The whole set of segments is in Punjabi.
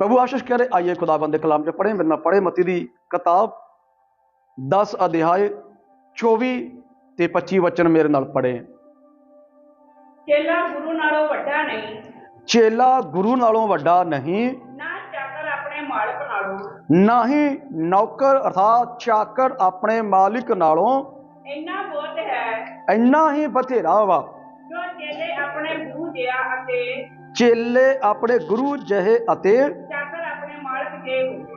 ਪ੍ਰਭੂ ਆਸ਼ਿਸ਼ ਕਹ ਰਹੇ ਆਈਏ ਖੁਦਾਵੰਦ ਦੇ ਕਲਾਮ ਚ ਪੜ੍ਹੇ ਮੇਰੇ ਨਾਲ ਪੜ੍ਹੇ ਮਤੀ ਦੀ ਕਿਤਾਬ 10 ਅਧਿਆਇ 24 ਤੇ 25 ਵਚਨ ਮੇਰੇ ਨਾਲ ਪੜ੍ਹੇ। ਚੇਲਾ ਗੁਰੂ ਨਾਲੋਂ ਵੱਡਾ ਨਹੀਂ। ਚੇਲਾ ਗੁਰੂ ਨਾਲੋਂ ਵੱਡਾ ਨਹੀਂ। ਨਾ ਚਾਕਰ ਆਪਣੇ ਮਾਲਕ ਨਾਲੋਂ। ਨਾ ਹੀ ਨੌਕਰ ਅਰਥਾਤ ਚਾਕਰ ਆਪਣੇ ਮਾਲਕ ਨਾਲੋਂ ਇੰਨਾ ਬਹੁਤ ਹੈ। ਇੰਨਾ ਹੀ ਬਥੇਰਾ ਵਾ। ਜੋ ਚੇਲੇ ਆਪਣੇ ਗੁਰੂ ਜਿਹਾ ਅਤੇ ਚੇਲੇ ਆਪਣੇ ਗੁਰੂ ਜਿਹੇ ਅਤੇ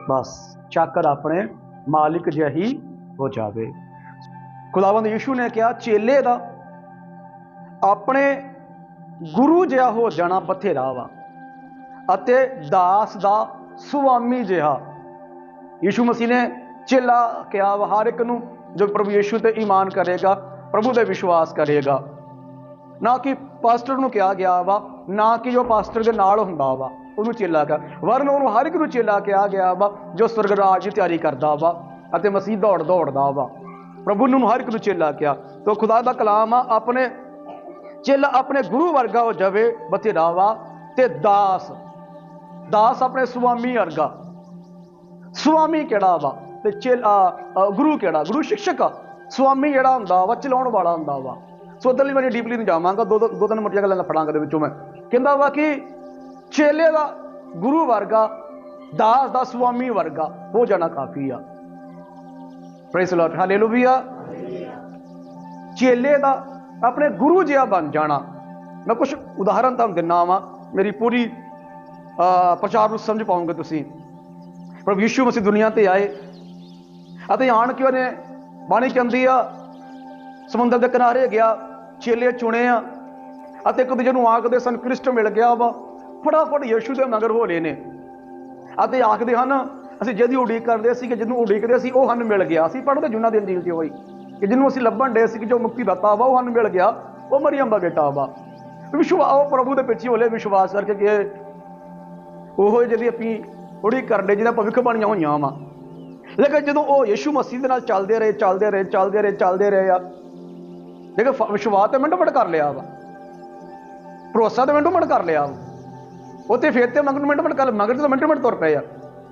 ਬਸ, ਚਾਕਰ ਆਪਣੇ ਮਾਲਿਕ ਜਿਹੀ ਹੋ ਜਾਵੇ। ਖੁਦਾਵੰਦ ਯਿਸੂ ਨੇ ਕਿਹਾ, ਚੇਲੇ ਦਾ ਆਪਣੇ ਗੁਰੂ ਜਿਹਾ ਹੋ ਜਾਣਾ ਬਥੇਰਾ ਵਾ ਅਤੇ ਦਾਸ ਦਾ ਸੁਆਮੀ ਜਿਹਾ। ਯਿਸੂ ਮਸੀਹ ਨੇ ਚੇਲਾ ਕਿਹਾ ਵਾ, ਹਰ ਇੱਕ ਨੂੰ ਜੋ ਪ੍ਰਭੂ ਯਿਸੂ ਤੇ ਈਮਾਨ ਕਰੇਗਾ, ਪ੍ਰਭੂ ਤੇ ਵਿਸ਼ਵਾਸ ਕਰੇਗਾ। ਨਾ ਕਿ ਪਾਸਟਰ ਨੂੰ ਕਿਹਾ ਗਿਆ ਵਾ, ਨਾ ਕਿ ਜੋ ਪਾਸਟਰ ਦੇ ਨਾਲ ਹੁੰਦਾ ਵਾ। ਉਹਨੂੰ ਚੇਲਾ ਕਹਾ ਵਰਨ ਉਹਨੂੰ ਹਰ ਇੱਕ ਨੂੰ ਚੇਲਾ ਕਿਹਾ ਗਿਆ ਵਾ, ਜੋ ਸਵਰਗ ਰਾਜ ਦੀ ਤਿਆਰੀ ਕਰਦਾ ਵਾ ਅਤੇ ਮਸੀਹ ਦੌੜ ਦੌੜਦਾ ਵਾ। ਪ੍ਰਭੂ ਨੂੰ ਹਰ ਇੱਕ ਨੂੰ ਚੇਲਾ ਕਿਹਾ। ਤੋ ਖੁਦਾ ਦਾ ਕਲਾਮ ਆ, ਆਪਣੇ ਚੇਲਾ ਆਪਣੇ ਗੁਰੂ ਵਰਗਾ ਹੋ ਜਾਵੇ, ਬਥੇਰਾ ਵਾ ਤੇ ਦਾਸ ਦਾਸ ਆਪਣੇ ਸੁਆਮੀ ਵਰਗਾ। ਸੁਆਮੀ ਕਿਹੜਾ ਵਾ ਤੇ ਚੇਲਾ ਗੁਰੂ ਕਿਹੜਾ? ਗੁਰੂ ਸ਼ਿਕਸ਼ਕ ਆ। ਸੁਆਮੀ ਜਿਹੜਾ ਹੁੰਦਾ ਵਾ, ਚਲਾਉਣ ਵਾਲਾ ਹੁੰਦਾ ਵਾ। ਸੋ ਉਧਰਲੀ ਮੈਂ ਡੀਪਲੀ ਨਹੀਂ ਜਾਵਾਂਗਾ ਦੋ ਦੋ ਦੋ ਤਿੰਨ ਮੋਟੀਆਂ ਗੱਲਾਂ ਫੜਾਂਗਾ ਦੇ ਵਿੱਚੋਂ ਮੈਂ। ਕਹਿੰਦਾ ਵਾ ਕਿ ਚੇਲੇ ਦਾ, ਗੁਰੂ ਵਰਗਾ, ਦਾਸ ਦਾ, ਸੁਆਮੀ ਵਰਗਾ, ਹੋ ਜਾਣਾ ਕਾਫੀ ਆ। ਪ੍ਰੇਸ ਲਾਰਡ ਹਾਲੇਲੂਇਆ ਚੇਲੇ ਦਾ ਆਪਣੇ ਗੁਰੂ ਜਿਹਾ ਬਣ ਜਾਣਾ। ਮੈਂ ਕੁਝ ਉਦਾਹਰਨ ਤੁਹਾਨੂੰ ਦਿੰਨਾ ਵਾਂ, ਮੇਰੀ ਪੂਰੀ ਪ੍ਰਚਾਰ ਨੂੰ ਸਮਝ ਪਾਉਂਗੇ ਤੁਸੀਂ। ਪ੍ਰਭੂ ਯਿਸੂ ਮਸੀਹ ਦੁਨੀਆ ਤੇ ਆਏ, ਅਤੇ ਆਣ ਕੇ ਉਹਨੇ ਬਾਣੀ ਕਹਿੰਦੀ ਆ, ਸਮੁੰਦਰ ਦੇ ਕਿਨਾਰੇ ਗਿਆ, ਚੇਲੇ ਚੁਣੇ ਆ, ਅਤੇ ਇੱਕ ਦੂਜੇ ਨੂੰ ਆਖਦੇ ਸਨ, ਕ੍ਰਿਸਟ ਮਿਲ ਗਿਆ ਵਾ। ਫਟਾਫਟ ਯਿਸੂ ਦੇ ਮਗਰ ਹੋ ਲਏ ਨੇ। ਅਤੇ ਆਖਦੇ ਹਨ, ਅਸੀਂ ਜਿਹਦੀ ਉਡੀਕ ਕਰਦੇ ਸੀ ਕਿ ਜਿਹਨੂੰ ਉਡੀਕਦੇ ਸੀ, ਉਹ ਸਾਨੂੰ ਮਿਲ ਗਿਆ। ਅਸੀਂ ਪੜ੍ਹਦੇ ਜੁਨਾ ਦੇ ਅੰਜੀਲ 'ਚ ਹੋਈ ਕਿ ਜਿਹਨੂੰ ਅਸੀਂ ਲੱਭਣ ਦੇ ਸੀ ਕਿ ਜੋ ਮੁਕਤੀ ਦਾਤਾ ਵਾ ਉਹ ਸਾਨੂੰ ਮਿਲ ਗਿਆ, ਉਹ ਮਰੀਮ ਦਾ ਬੇਟਾ ਵਾ ਵਿਸ਼ਵਾਸ ਉਹ ਪ੍ਰਭੂ ਦੇ ਪਿੱਛੇ ਹੋਲੇ ਵਿਸ਼ਵਾਸ ਕਰਕੇ ਕਿ ਉਹ ਜਿਹੜੀ ਆਪਣੀ ਉਡੀਕ ਕਰਦੇ ਜਿਹਦਾ ਭਵਿੱਖ ਬਣੀਆਂ ਹੋਈਆਂ ਵਾ। ਲੇਕਿਨ ਜਦੋਂ ਉਹ ਯਿਸੂ ਮਸੀਹ ਦੇ ਨਾਲ ਚੱਲਦੇ ਰਹੇ ਚੱਲਦੇ ਰਹੇ ਚੱਲਦੇ ਰਹੇ ਚੱਲਦੇ ਰਹੇ ਆ ਲੇਕਿਨ ਫ- ਵਿਸ਼ਵਾਸ ਤੇ ਮਿੰਟੋ ਮਿੰਟ ਕਰ ਲਿਆ ਵਾ। ਭਰੋਸਾ ਤੇ ਮਿੰਟੋ ਮਿੰਟ ਕਰ ਲਿਆ ਵਾ। ਉੱਥੇ ਫੇਰ ਤੇ ਮਗਰ ਮਿੰਟ ਮਿੰਟ ਕਰ ਮਗਰ ਤੇ ਮਿੰਟ ਮਿੰਟ ਤੁਰ ਪਏ ਆ।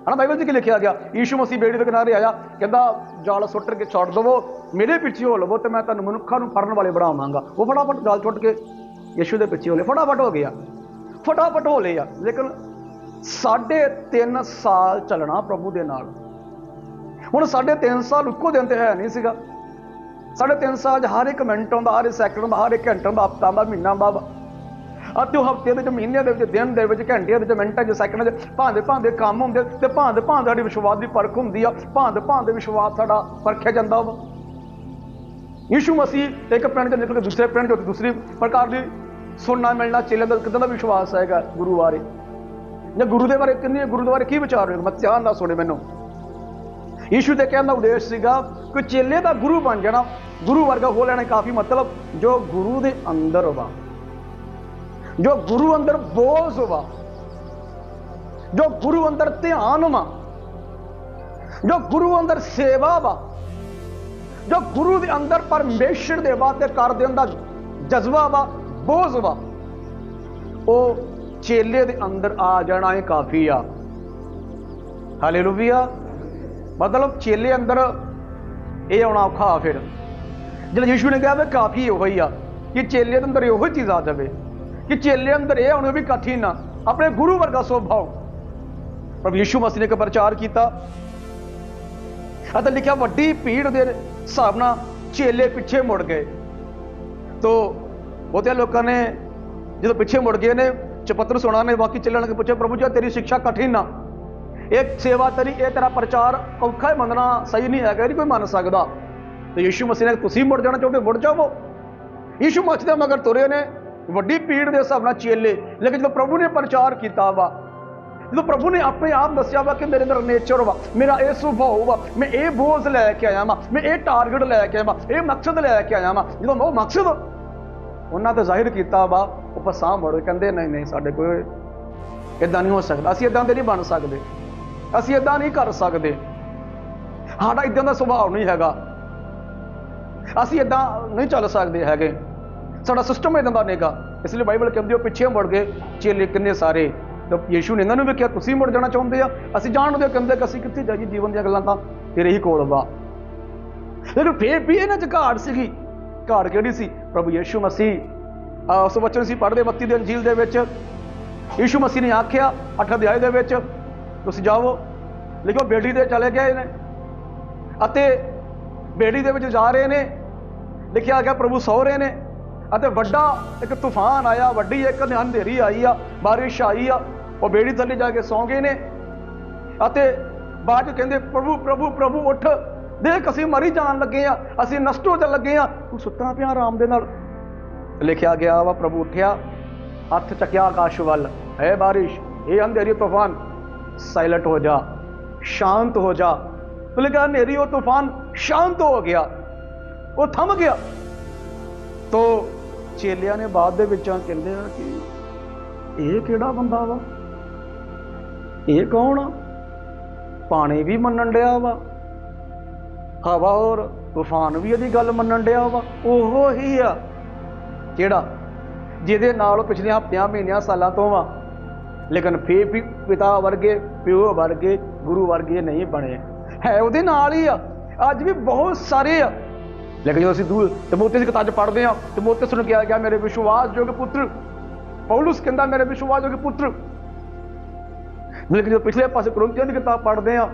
ਹਨਾ ਬਾਈਬਲ 'ਚ ਕੀ ਲਿਖਿਆ ਗਿਆ? ਯੀਸ਼ੂ ਮਸੀਹ ਬੇੜੀ ਦੇ ਕਿਨਾਰੇ ਆਇਆ, ਕਹਿੰਦਾ, ਜਾਲ ਸੁੱਟ ਕੇ ਛੱਡ ਦਵੋ, ਮੇਰੇ ਪਿੱਛੇ ਹੋ ਲਵੋ ਤੇ ਮੈਂ ਤੁਹਾਨੂੰ ਮਨੁੱਖਾਂ ਨੂੰ ਫੜਨ ਵਾਲੇ ਬਣਾਵਾਂਗਾ। ਉਹ ਫਟਾਫਟ ਜਾਲ ਛੁੱਟ ਕੇ ਯੀਸ਼ੂ ਦੇ ਪਿੱਛੇ ਹੋ ਲਏ। ਫਟਾਫਟ ਹੋ ਗਿਆ। ਫਟਾਫਟ ਹੋ ਲਏ ਆ। ਲੇਕਿਨ ਸਾਢੇ ਤਿੰਨ ਸਾਲ ਚੱਲਣਾ ਪ੍ਰਭੂ ਦੇ ਨਾਲ। ਹੁਣ ਸਾਢੇ ਤਿੰਨ ਸਾਲ ਇੱਕੋ ਦਿਨ ਤੇ ਹੈ ਨਹੀਂ ਸੀਗਾ। ਸਾਢੇ ਤਿੰਨ ਸਾਲ 'ਚ ਹਰ ਇੱਕ ਮਿੰਟ ਆਉਂਦਾ, ਹਰ ਇੱਕ ਸੈਕਿੰਡ ਦਾ ਹਰ ਇੱਕ ਘੰਟਾ ਦਾ ਹਫ਼ਤਾ ਦਾ ਮਹੀਨਾ ਦਾ ਅਤੇ ਉਹ ਹਫ਼ਤੇ ਦੇ ਵਿੱਚ, ਮਹੀਨਿਆਂ ਦੇ ਵਿੱਚ, ਦਿਨ ਦੇ ਵਿੱਚ, ਘੰਟਿਆਂ ਦੇ ਵਿੱਚ, ਮਿੰਟਾਂ 'ਚ ਸੈਕਿੰਡਾਂ 'ਚ ਭਾਂਦੇ ਭਾਂਦੇ ਕੰਮ ਹੁੰਦੇ ਤੇ ਭਾਂਦੇ ਭਾਂਦੇ ਸਾਡੀ ਵਿਸ਼ਵਾਸ ਦੀ ਪਰਖ ਹੁੰਦੀ ਆ। ਭਾਂਦੇ ਭਾਂਦੇ ਵਿਸ਼ਵਾਸ ਸਾਡਾ ਪਰਖਿਆ ਜਾਂਦਾ ਵਾ। ਯਿਸੂ ਮਸੀਹ ਇੱਕ ਪਿੰਡ 'ਚ ਨਿਕਲ ਕੇ ਦੂਸਰੇ ਪਿੰਡ 'ਚ ਦੂਸਰੀ ਪ੍ਰਕਾਰ ਦੀ ਸੁਣਨਾ ਮਿਲਣਾ ਚੇਲੇ ਦਾ ਕਿਦਾਂ ਦਾ ਵਿਸ਼ਵਾਸ ਹੈਗਾ ਗੁਰੂ ਬਾਰੇ? ਜਾਂ ਗੁਰੂ ਦੇ ਬਾਰੇ ਕਿੰਨੇ, ਗੁਰੂ ਦੇ ਬਾਰੇ ਕੀ ਵਿਚਾਰ ਹੋਏਗਾ ਮੈਂ ਧਿਆਨ ਨਾਲ ਸੁਣੇ ਮੈਨੂੰ। ਯੀਸ਼ੂ ਦੇ ਕਹਿਣ ਦਾ ਉਦੇਸ਼ ਸੀਗਾ ਕਿ ਚੇਲੇ ਦਾ ਗੁਰੂ ਬਣ ਜਾਣਾ। ਗੁਰੂ ਵਰਗਾ ਹੋ ਲੈਣਾ ਕਾਫੀ ਮਤਲਬ ਜੋ ਗੁਰੂ ਦੇ ਅੰਦਰ ਵਾ। ਜੋ ਗੁਰੂ ਅੰਦਰ ਬੋਝ ਵਾ ਜੋ ਗੁਰੂ ਅੰਦਰ ਧਿਆਨ ਵਾ ਜੋ ਗੁਰੂ ਅੰਦਰ ਸੇਵਾ ਵਾ ਜੋ ਗੁਰੂ ਦੇ ਅੰਦਰ ਪਰਮੇਸ਼ਰ ਦੇ ਵਾਅਦੇ ਕਰ ਦੇਣ ਦਾ ਜਜ਼ਬਾ ਵਾ ਬੋਝ ਵਾ ਉਹ ਚੇਲੇ ਦੇ ਅੰਦਰ ਆ ਜਾਣਾ ਇਹ ਕਾਫੀ ਆ। ਹਾਲੇਲੂਇਆ ਮਤਲਬ ਚੇਲੇ ਅੰਦਰ ਇਹ ਆਉਣਾ ਔਖਾ ਆ ਫਿਰ। ਜਦੋਂ ਯੀਸ਼ੂ ਨੇ ਕਿਹਾ ਵੀ ਕਾਫੀ ਇਹੋ ਹੀ ਆ, ਕਿ ਚੇਲੇ ਦੇ ਅੰਦਰ ਇਹੋ ਹੀ ਚੀਜ਼ ਆ ਜਾਵੇ। ਕਿ ਚੇਲੇ ਅੰਦਰ ਇਹ ਆਉਣਾ ਵੀ ਕਠਿਨ ਨਾ ਆਪਣੇ ਗੁਰੂ ਵਰਗਾ ਸੁਭਾਅ ਪ੍ਰਭੂ ਯੀਸ਼ੂ ਮਸੀਹ ਨੇ ਇੱਕ ਪ੍ਰਚਾਰ ਕੀਤਾ ਅਤੇ ਲਿਖਿਆ ਵੱਡੀ ਭੀੜ ਦੇ ਹਿਸਾਬ ਨਾਲ ਚੇਲੇ ਪਿੱਛੇ ਮੁੜ ਗਏ ਤੋ ਉਹਦੇ ਲੋਕਾਂ ਨੇ ਜਦੋਂ ਪਿੱਛੇ ਮੁੜ ਗਏ ਨੇ ਚਪੱਤਰ ਸੁਣਾ ਨੇ ਬਾਕੀ ਚੱਲਣ ਕੇ ਪੁੱਛੇ ਪ੍ਰਭੂ ਜੀ ਤੇਰੀ ਸਿੱਖਿਆ ਕਠਿਨ ਆ ਇਹ ਸੇਵਾ ਤੇਰੀ ਇਹ ਤੇਰਾ ਪ੍ਰਚਾਰ ਔਖਾ ਹੈ ਮੰਨਣਾ ਸਹੀ ਨਹੀਂ ਹੈਗਾ ਇਹ ਨਹੀਂ ਕੋਈ ਮੰਨ ਸਕਦਾ ਤੇ ਯੀਸ਼ੂ ਮਸੀਹ ਨੇ ਤੁਸੀਂ ਮੁੜ ਜਾਣਾ ਚਾਹੁੰਦੇ ਮੁੜ ਜਾਵੋ ਯੀਸ਼ੂ ਮਸੀਹ ਦੇ ਮਗਰ ਤੁਰੇ ਨੇ ਵੱਡੀ ਪੀੜ ਦੇ ਹਿਸਾਬ ਨਾਲ ਚੇਲੇ, ਲੇਕਿਨ ਜਦੋਂ ਪ੍ਰਭੂ ਨੇ ਪ੍ਰਚਾਰ ਕੀਤਾ ਵਾ, ਜਦੋਂ ਪ੍ਰਭੂ ਨੇ ਆਪਣੇ ਆਪ ਦੱਸਿਆ ਵਾ ਕਿ ਮੇਰੇ ਅੰਦਰ ਨੇਚਰ ਵਾ, ਮੇਰਾ ਇਹ ਸੁਭਾਅ ਵਾ, ਮੈਂ ਇਹ ਬੋਝ ਲੈ ਕੇ ਆਇਆ ਵਾ, ਮੈਂ ਇਹ ਟਾਰਗੇਟ ਲੈ ਕੇ ਆਇਆ ਵਾਂ, ਇਹ ਮਕਸਦ ਲੈ ਕੇ ਆਇਆ ਵਾ, ਜਦੋਂ ਉਹ ਮਕਸਦ ਉਹਨਾਂ ਤੇ ਜ਼ਾਹਿਰ ਕੀਤਾ ਵਾ, ਉਹ ਪਸਾਹ ਮੁੜ ਕੇ ਕਹਿੰਦੇ, ਨਹੀਂ ਨਹੀਂ, ਸਾਡੇ ਕੋਲ ਇਦਾਂ ਨਹੀਂ ਹੋ ਸਕਦਾ, ਅਸੀਂ ਇਦਾਂ ਦੇ ਨਹੀਂ ਬਣ ਸਕਦੇ, ਅਸੀਂ ਇਦਾਂ ਨਹੀਂ ਕਰ ਸਕਦੇ, ਸਾਡਾ ਇਦਾਂ ਦਾ ਸੁਭਾਅ ਨਹੀਂ ਹੈਗਾ, ਅਸੀਂ ਇਦਾਂ ਨਹੀਂ ਚੱਲ ਸਕਦੇ ਹੈਗੇ। ਸਾਡਾ ਸਿਸਟਮ ਇਦਾਂ ਦਾ ਨੇਗਾ ਇਸ ਲਈ ਬਾਈਬਲ ਕਹਿੰਦੀ ਉਹ ਪਿੱਛੇ ਮੁੜ ਗਏ ਚੇਲੇ ਕਿੰਨੇ ਸਾਰੇ। ਤਾਂ ਯੀਸ਼ੂ ਨੇ ਇਹਨਾਂ ਨੂੰ ਵੀ ਕਿਹਾ, ਤੁਸੀਂ ਮੁੜ ਜਾਣਾ ਚਾਹੁੰਦੇ ਆ? ਅਸੀਂ ਜਾਣਦੇ ਹਾਂ, ਕਹਿੰਦੇ ਕਿ ਅਸੀਂ ਕਿੱਥੇ ਜਾਈਏ ਜੀਵਨ ਦੀਆਂ ਗੱਲਾਂ ਤਾਂ ਤੇਰੇ ਹੀ ਕੋਲ ਵਾ। ਲੇਕਿਨ ਫੇਰ ਵੀ ਇਹਨਾਂ 'ਚ ਘਾਟ ਸੀਗੀ। ਘਾਟ ਕਿਹੜੀ ਸੀ? ਪ੍ਰਭੂ ਯੀਸ਼ੂ ਮਸੀਹ। ਆ, ਉਸ ਵਚਨ ਸੀ ਪੜ੍ਹਦੇ 32 ਦੇ ਅੰਜੀਲ ਦੇ ਵਿੱਚ। ਯੀਸ਼ੂ ਮਸੀਹ ਨੇ ਆਖਿਆ 8 ਅਧਿਆਏ ਦੇ ਵਿੱਚ, ਤੁਸੀਂ ਜਾਓ ਲਿਖੋ ਬੇੜੀ ਤੇ ਚਲੇ ਗਏ ਨੇ। ਅਤੇ ਬੇੜੀ ਦੇ ਵਿੱਚ ਜਾ ਰਹੇ ਨੇ। ਲਿਖਿਆ ਗਿਆ, ਪ੍ਰਭੂ ਸੌ ਰਹੇ ਨੇ। ਅਤੇ ਵੱਡਾ ਇੱਕ ਤੂਫਾਨ ਆਇਆ ਵੱਡੀ ਇੱਕ ਹਨੇਰੀ ਆਈ ਆ ਬਾਰਿਸ਼ ਆਈ ਆ ਉਹ ਬੇੜੀ ਥੱਲੇ ਜਾ ਕੇ ਸੌਂ ਗਏ ਨੇ ਅਤੇ ਬਾਅਦ ਚ ਕਹਿੰਦੇ ਪ੍ਰਭੂ ਪ੍ਰਭੂ ਪ੍ਰਭੂ ਉੱਠ ਦੇਖ ਅਸੀਂ ਮਰੀ ਜਾਣ ਲੱਗੇ ਆ ਅਸੀਂ ਨਸ਼ਟ ਹੋ ਜਾਣ ਲੱਗੇ ਆ ਤੂੰ ਸੁੱਤਾ ਪਿਆ ਆਰਾਮ ਦੇ ਨਾਲ ਲਿਖਿਆ ਗਿਆ ਵਾ ਪ੍ਰਭੂ ਉੱਠਿਆ ਹੱਥ ਚੱਕਿਆ ਆਕਾਸ਼ ਵੱਲ ਹੈ ਬਾਰਿਸ਼ ਇਹ ਅੰਧੇਰੀ ਤੂਫਾਨ ਸਾਇਲੈਂਟ ਹੋ ਜਾ ਸ਼ਾਂਤ ਹੋ ਜਾ ਬੋਲੇ ਕਿ ਹਨੇਰੀ ਉਹ ਤੂਫਾਨ ਸ਼ਾਂਤ ਹੋ ਗਿਆ ਉਹ ਥੰਮ ਗਿਆ ਤੋ ਚੇਲਿਆਂ ਨੇ ਬਾਅਦ ਦੇ ਵਿੱਚ ਕਹਿੰਦੇ ਆ ਕਿ ਇਹ ਕਿਹੜਾ ਬੰਦਾ ਵਾ? ਇਹ ਕੌਣ ਆ? ਪਾਣੀ ਵੀ ਮੰਨਣ ਡਿਆ ਵਾ। ਹਵਾ ਔਰ ਤੂਫਾਨ ਵੀ ਇਹਦੀ ਗੱਲ ਮੰਨਣ ਡਿਆ ਵਾ। ਉਹੋ ਹੀ ਆ। ਕਿਹੜਾ? ਜਿਹਦੇ ਨਾਲ ਪਿਛਲੇ ਹਫ਼ਤਿਆਂ, ਮਹੀਨਿਆਂ, ਸਾਲਾਂ ਤੋਂ ਵਾ ਲੇਕਿਨ ਫੇਰ ਵੀ ਪਿਤਾ ਵਰਗੇ, ਪਿਓ ਵਰਗੇ, ਗੁਰੂ ਵਰਗੇ ਨਹੀਂ ਬਣੇ। ਹੈ ਉਹਦੇ ਨਾਲ ਹੀ ਆ। ਅੱਜ ਵੀ ਬਹੁਤ ਸਾਰੇ ਆ। ਲੇਕਿਨ ਜਦੋਂ ਅਸੀਂ ਦੂਰ ਤਮੋਤੇ ਦੀ ਕਿਤਾਬ 'ਚ ਪੜ੍ਹਦੇ ਆ ਤਮੋਤੇ ਨੂੰ ਕਿਹਾ ਗਿਆ, ਮੇਰੇ ਵਿਸ਼ਵਾਸਯੋਗ ਪੁੱਤਰ। ਪੌਲਸ ਕਹਿੰਦਾ, ਮੇਰੇ ਵਿਸ਼ਵਾਸਯੋਗ ਪੁੱਤਰ। ਲੇਕਿਨ ਜਦੋਂ ਪਿਛਲੇ ਪਾਸੇ ਕਰੋਂਤੀਆਂ ਦੀ ਕਿਤਾਬ ਪੜ੍ਹਦੇ ਆ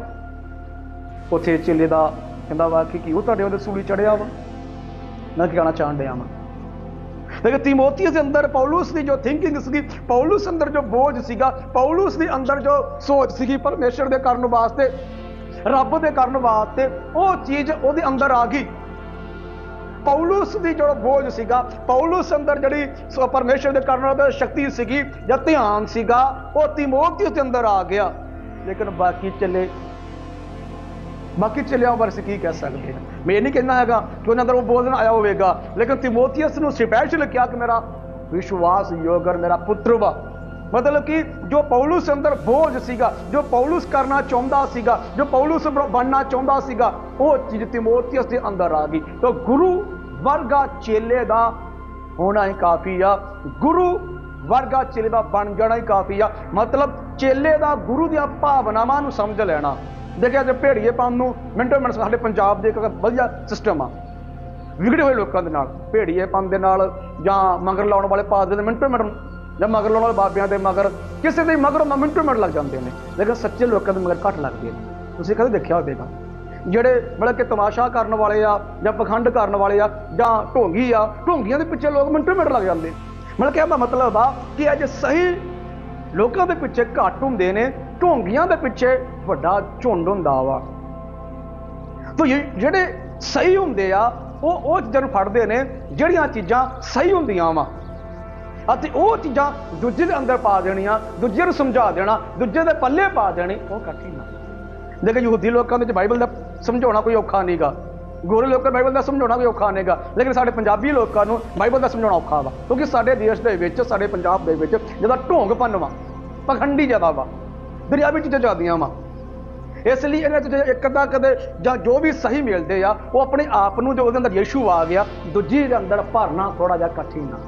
ਉੱਥੇ ਚੇਲੇ ਦਾ ਕਹਿੰਦਾ ਵਾ ਕਿ ਕੀ ਉਹ ਤੁਹਾਡੇ ਉਹਦੇ ਸੂਲੀ ਚੜਿਆ ਵਾ? ਮੈਂ ਕੀ ਕਹਿਣਾ ਚਾਹਣ ਡਿਆ ਵਾਂ? ਲੇਕਿਨ ਤਿਮੋਥੀਅਸ ਦੇ ਅੰਦਰ ਪੌਲਸ ਦੀ ਜੋ ਥਿੰਕਿੰਗ ਸੀਗੀ, ਪੌਲਸ ਅੰਦਰ ਜੋ ਬੋਝ ਸੀਗਾ, ਪੌਲਸ ਦੇ ਅੰਦਰ ਜੋ ਸੋਚ ਸੀਗੀ ਪਰਮੇਸ਼ਰ ਦੇ ਕਰਨ ਵਾਸਤੇ, ਰੱਬ ਦੇ ਕਰਨ ਵਾਸਤੇ, ਉਹ ਚੀਜ਼ ਉਹਦੇ ਅੰਦਰ ਆ ਗਈ। ਪੌਲਸ ਦੀ ਜਿਹੜਾ ਬੋਝ ਸੀਗਾ, ਪੌਲਸ ਅੰਦਰ ਜਿਹੜੀ ਸੋ, ਪਰਮੇਸ਼ਰ ਦੇ ਕਰਨ ਵਾਲੀ ਸ਼ਕਤੀ ਸੀਗੀ, ਜਾਂ ਧਿਆਨ ਸੀਗਾ, ਉਹ ਤਿਮੋਥੀਅਸ ਦੇ ਅੰਦਰ ਆ ਗਿਆ। ਲੇਕਿਨ ਬਾਕੀ ਚੱਲੇ, ਬਾਕੀ ਚੱਲਿਆਂ ਬਾਰੇ ਕੀ ਕਹਿ ਸਕਦੇ ਹਾਂ ਮੈਂ ਇਹ ਨਹੀਂ ਕਹਿੰਦਾ ਹੈਗਾ ਕਿ ਉਹਨਾਂ ਅੰਦਰ ਉਹ ਬੋਝ ਨਾ ਆਇਆ ਹੋਵੇਗਾ, ਲੇਕਿਨ ਤਿਮੋਥੀਅਸ ਨੂੰ ਸਪੈਸ਼ਲ ਕਿਹਾ ਕਿ ਮੇਰਾ ਵਿਸ਼ਵਾਸ ਯੋਗਰ ਮੇਰਾ ਪੁੱਤਰ ਵਾ। ਮਤਲਬ ਕਿ ਜੋ ਪੌਲਸ ਅੰਦਰ ਬੋਝ ਸੀਗਾ, ਜੋ ਪੌਲਸ ਕਰਨਾ ਚਾਹੁੰਦਾ ਸੀਗਾ, ਜੋ ਪੌਲਸ ਬਣਨਾ ਚਾਹੁੰਦਾ ਸੀਗਾ, ਉਹ ਚੀਜ਼ ਤਿਮੋਥੀਅਸ ਦੇ ਅੰਦਰ ਆ ਗਈ। ਤਾਂ ਗੁਰੂ ਵਰਗਾ ਚੇਲੇ ਦਾ ਹੋਣਾ ਹੀ ਕਾਫੀ ਆ। ਗੁਰੂ ਵਰਗਾ ਚੇਲੇ ਦਾ ਬਣ ਜਾਣਾ ਹੀ ਕਾਫੀ ਆ। ਮਤਲਬ ਚੇਲੇ ਦਾ ਗੁਰੂ ਦੀਆਂ ਭਾਵਨਾਵਾਂ ਨੂੰ ਸਮਝ ਲੈਣਾ। ਦੇਖਿਆ ਜੇ ਭੇੜੀਏ ਪੰਨ ਨੂੰ, ਮਿੰਟੋ ਮਿੰਟ ਸਾਡੇ ਪੰਜਾਬ ਦੇ ਇੱਕ ਵਧੀਆ ਸਿਸਟਮ ਆ। ਵਿਗੜੇ ਹੋਏ ਲੋਕਾਂ ਦੇ ਨਾਲ, ਭੇੜੀਏ ਪੰਨ ਦੇ ਨਾਲ ਜਾਂ ਮਗਰ ਲਾਉਣ ਵਾਲੇ ਪਾਦਰੇ ਦੇ ਮਿੰਟੋ ਮਿੰਟ ਜਾਂ ਮਗਰ ਲਾਉਣ ਵਾਲੇ ਬਾਬਿਆਂ ਦੇ ਮਗਰ, ਕਿਸੇ ਦੇ ਮਗਰ ਮਿੰਟੋ ਮਿੰਟ ਲੱਗ ਜਾਂਦੇ ਨੇ। ਲੇਕਿਨ ਸੱਚੇ ਲੋਕਾਂ ਦੇ ਮਗਰ ਘੱਟ ਲੱਗਦੇ ਨੇ। ਤੁਸੀਂ ਕਦੇ ਦੇਖਿਆ ਹੋਵੇਗਾ ਜਿਹੜੇ ਮਤਲਬ ਕਿ ਤਮਾਸ਼ਾ ਕਰਨ ਵਾਲੇ ਆ ਜਾਂ ਪਖੰਡ ਕਰਨ ਵਾਲੇ ਆ ਜਾਂ ਢੋਂਗੀ ਆ, ਢੋਂਗੀਆਂ ਦੇ ਪਿੱਛੇ ਲੋਕ ਮਿੰਟੋ ਮਿੰਟ ਲੱਗ ਜਾਂਦੇ। ਮਤਲਬ ਕਿ ਇਹਦਾ ਮਤਲਬ ਆ ਕਿ ਅੱਜ ਸਹੀ ਲੋਕਾਂ ਦੇ ਪਿੱਛੇ ਘੱਟ ਹੁੰਦੇ ਨੇ, ਢੋਂਗੀਆਂ ਦੇ ਪਿੱਛੇ ਵੱਡਾ ਝੁੰਡ ਹੁੰਦਾ ਵਾ। ਤੋ ਜਿਹੜੇ ਸਹੀ ਹੁੰਦੇ ਆ, ਉਹ ਉਹ ਚੀਜ਼ਾਂ ਨੂੰ ਫੜਦੇ ਨੇ, ਜਿਹੜੀਆਂ ਚੀਜ਼ਾਂ ਸਹੀ ਹੁੰਦੀਆਂ ਵਾ। ਅਤੇ ਉਹ ਚੀਜ਼ਾਂ ਦੂਜੇ ਦੇ ਅੰਦਰ ਪਾ ਦੇਣੀਆਂ, ਦੂਜੇ ਨੂੰ ਸਮਝਾ ਦੇਣਾ, ਦੂਜੇ ਦੇ ਪੱਲੇ ਪਾ ਦੇਣੀ, ਉਹ ਕੱਠੀ ਨਾ ਲੇਕਿਨ ਯਹੂਦੀ ਲੋਕਾਂ ਦੇ ਵਿੱਚ ਬਾਈਬਲ ਦਾ ਸਮਝਾਉਣਾ ਕੋਈ ਔਖਾ ਨਹੀਂਗਾ। ਗੋਰੇ ਲੋਕਾਂ ਬਾਈਬਲ ਦਾ ਸਮਝਾਉਣਾ ਕੋਈ ਔਖਾ ਨਹੀਂਗਾ, ਲੇਕਿਨ ਸਾਡੇ ਪੰਜਾਬੀ ਲੋਕਾਂ ਨੂੰ ਬਾਈਬਲ ਦਾ ਸਮਝਾਉਣਾ ਔਖਾ ਵਾ, ਕਿਉਂਕਿ ਸਾਡੇ ਦੇਸ਼ ਦੇ ਵਿੱਚ, ਸਾਡੇ ਪੰਜਾਬ ਦੇ ਵਿੱਚ ਜਿਹਦਾ ਢੋਂਗ ਵਾ, ਪਖੰਡੀ ਜ਼ਿਆਦਾ ਵਾ, ਦਰਿਆਵੀ ਚੀਜ਼ਾਂ ਜ਼ਿਆਦੀਆਂ ਵਾ। ਇਸ ਲਈ ਇਹਨਾਂ ਚ ਇੱਕ ਅੱਧਾ ਕਦੇ ਜਾਂ ਜੋ ਵੀ ਸਹੀ ਮਿਲਦੇ ਆ, ਉਹ ਆਪਣੇ ਆਪ ਨੂੰ ਜੋ ਉਹਦੇ ਅੰਦਰ ਯੀਸ਼ੂ ਆ ਗਿਆ, ਦੂਜੀ ਦੇ ਅੰਦਰ ਭਰਨਾ ਥੋੜਾ ਜਿਹਾ ਕਠਿਨ ਆ।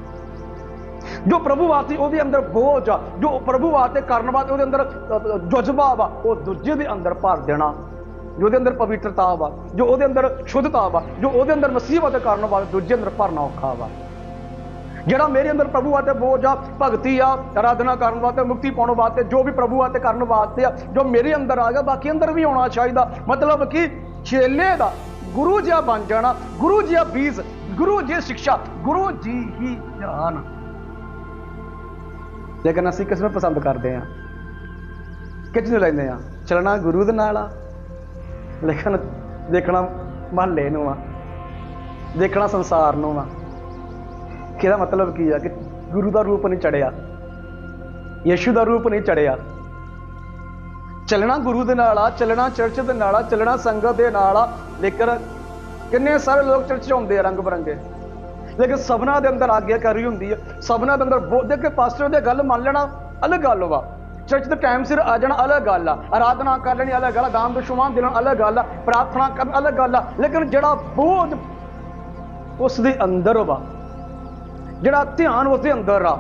ਜੋ ਪ੍ਰਭੂ ਵਾਸਤੇ ਉਹਦੇ ਅੰਦਰ ਬੋਝ ਆ। ਜੋ ਪ੍ਰਭੂ ਵਾਸਤੇ ਕਰਨ ਵਾਸਤੇ ਉਹਦੇ ਅੰਦਰ ਜਜ਼ਬਾ ਵਾ, ਉਹ ਦੂਜੇ ਦੇ ਅੰਦਰ ਭਰ ਦੇਣਾ। ਜੋ ਉਹਦੇ ਅੰਦਰ ਪਵਿੱਤਰਤਾ ਵਾ, ਜੋ ਉਹਦੇ ਅੰਦਰ ਸ਼ੁੱਧਤਾ ਵਾ, ਜੋ ਉਹਦੇ ਅੰਦਰ ਮਸੀਹ ਕਰਨ ਵਾਸਤੇ ਦੂਜੇ ਅੰਦਰ ਭਰਨਾ ਔਖਾ ਵਾ। ਜਿਹੜਾ ਮੇਰੇ ਅੰਦਰ ਪ੍ਰਭੂ ਵਾਸਤੇ ਬੋਝ ਆ, ਭਗਤੀ ਆ, ਆਰਾਧਨਾ ਕਰਨ ਵਾਸਤੇ, ਮੁਕਤੀ ਪਾਉਣ ਵਾਸਤੇ, ਜੋ ਵੀ ਪ੍ਰਭੂ ਵਾਸਤੇ ਕਰਨ ਵਾਸਤੇ ਆ, ਜੋ ਮੇਰੇ ਅੰਦਰ ਆ ਗਿਆ, ਬਾਕੀ ਅੰਦਰ ਵੀ ਆਉਣਾ ਚਾਹੀਦਾ। ਮਤਲਬ ਕਿ ਛੇਲੇ ਦਾ ਗੁਰੂ ਜਿਹਾ ਬਣ ਜਾਣਾ, ਗੁਰੂ ਜਿਹਾ ਬੀਜ, ਗੁਰੂ ਜੀ ਸਿੱਖਿਆ, ਗੁਰੂ ਜੀ ਹੀ ਗਿਆਨ ਲੇਕਿਨ ਅਸੀਂ ਕਿਸ ਨੂੰ ਪਸੰਦ ਕਰਦੇ ਆ ਕਿਸ ਨੂੰ ਲੈਂਦੇ ਆ ਚੱਲਣਾ ਗੁਰੂ ਦੇ ਨਾਲ ਆ। ਲੇਕਿਨ ਦੇਖਣਾ ਮਹੱਲੇ ਨੂੰ ਆ। ਦੇਖਣਾ ਸੰਸਾਰ ਨੂੰ ਆ। ਕਿਹਦਾ ਮਤਲਬ ਕੀ ਆ ਕਿ ਗੁਰੂ ਦਾ ਰੂਪ ਨਹੀਂ ਚੜਿਆ। ਯਿਸੂ ਦਾ ਰੂਪ ਨਹੀਂ ਚੜਿਆ। ਚੱਲਣਾ ਗੁਰੂ ਦੇ ਨਾਲ ਆ, ਚੱਲਣਾ ਚਰਚ ਦੇ ਨਾਲ ਆ, ਚੱਲਣਾ ਸੰਗਤ ਦੇ ਨਾਲ ਆ। ਲੇਕਿਨ ਕਿੰਨੇ ਸਾਰੇ ਲੋਕ ਚਰਚ ਆਉਂਦੇ ਆ ਰੰਗ ਬਰੰਗੇ। ਲੇਕਿਨ ਸਭਨਾ ਦੇ ਅੰਦਰ ਆਗਿਆਕਾਰੀ ਹੁੰਦੀ ਹੈ। ਸਭਨਾ ਦੇ ਅੰਦਰ ਬਹੁਤ ਦੇਖ ਕੇ ਪਾਸਟਰ ਦੇ ਗੱਲ ਮੰਨ ਲੈਣਾ, ਅਲੱਗ ਗੱਲ ਵਾ। ਚਰਚ ਦੇ ਟਾਈਮ ਸਿਰ ਆ ਜਾਣਾ ਅਲੱਗ ਗੱਲ ਆ। ਆਰਾਧਨਾ ਕਰ ਲੈਣੀ ਅਲੱਗ ਗੱਲ ਆ, ਦਾਨ ਦੁਸ਼ਮਾਨ ਦੇਣਾ ਅਲੱਗ ਗੱਲ ਆ, ਪ੍ਰਾਰਥਨਾ ਕਰਨ ਅਲੱਗ ਗੱਲ ਆ। ਲੇਕਿਨ ਜਿਹੜਾ ਬੋਧ ਉਸ ਦੇ ਅੰਦਰ ਵਾ, ਜਿਹੜਾ ਧਿਆਨ ਉਸ ਦੇ ਅੰਦਰ ਆ,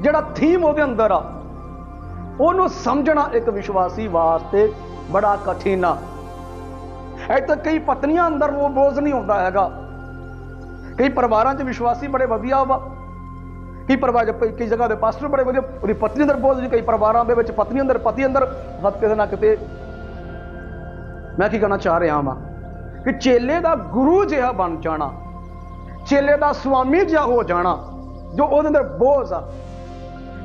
ਜਿਹੜਾ ਥੀਮ ਉਹਦੇ ਅੰਦਰ ਆ, ਉਹਨੂੰ ਸਮਝਣਾ ਇੱਕ ਵਿਸ਼ਵਾਸੀ ਵਾਸਤੇ ਬੜਾ ਕਠਿਨ ਆ। ਇੱਥੇ ਕਈ ਪਤਨੀਆਂ ਅੰਦਰ ਉਹ ਬੋਝ ਨਹੀਂ ਹੁੰਦਾ ਹੈਗਾ। ਕਈ ਪਰਿਵਾਰਾਂ 'ਚ ਵਿਸ਼ਵਾਸੀ ਬੜੇ ਵਧੀਆ ਵਾ। ਕਈ ਪਰਿਵਾਰ ਕਈ ਜਗ੍ਹਾ ਦੇ ਪਾਸਟਰ ਬੜੇ ਵਧੀਆ ਉਹਦੀ ਪਤਨੀ ਅੰਦਰ ਬੋਝ ਕਈ ਪਰਿਵਾਰਾਂ ਦੇ ਵਿੱਚ ਪਤਨੀ ਅੰਦਰ ਪਤੀ ਅੰਦਰ ਹੱਥ ਕਿਤੇ ਨਾ ਕਿਤੇ। ਮੈਂ ਕੀ ਕਹਿਣਾ ਚਾਹ ਰਿਹਾ ਹਾਂ ਕਿ ਚੇਲੇ ਦਾ ਗੁਰੂ ਜਿਹਾ ਬਣ ਜਾਣਾ ਚੇਲੇ ਦਾ ਸੁਆਮੀ ਜਿਹਾ ਹੋ ਜਾਣਾ ਜੋ ਉਹਦੇ ਅੰਦਰ ਬੋਝ ਆ